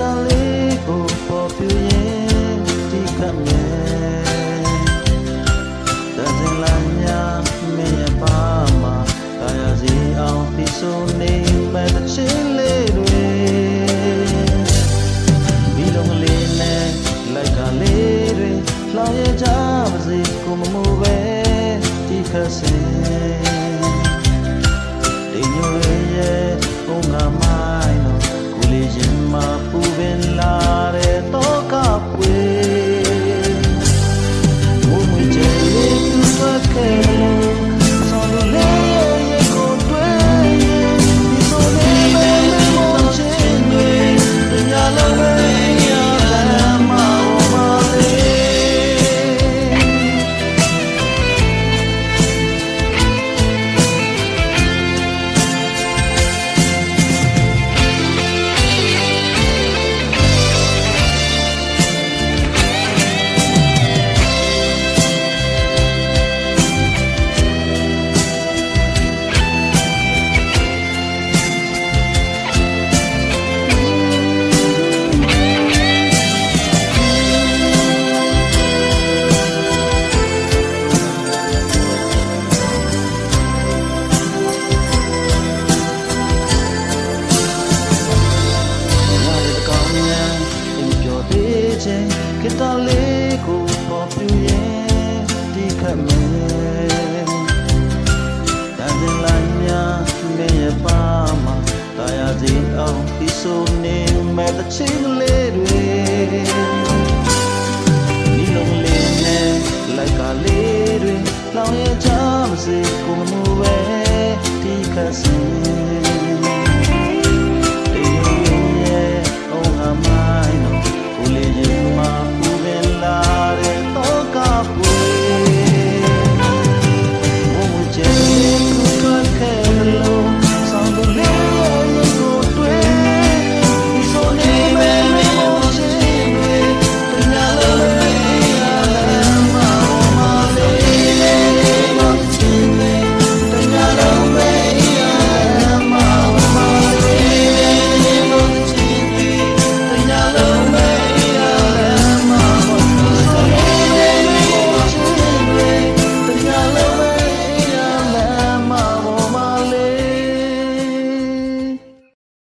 está legal, pop ဆက်မယ်တန်စဉ်လိုက်များမင်းရဲ့ပါမှာတာယာစီအောင်ဒီဆိုနေမဲ့တစ်ချိန်လေးတွေ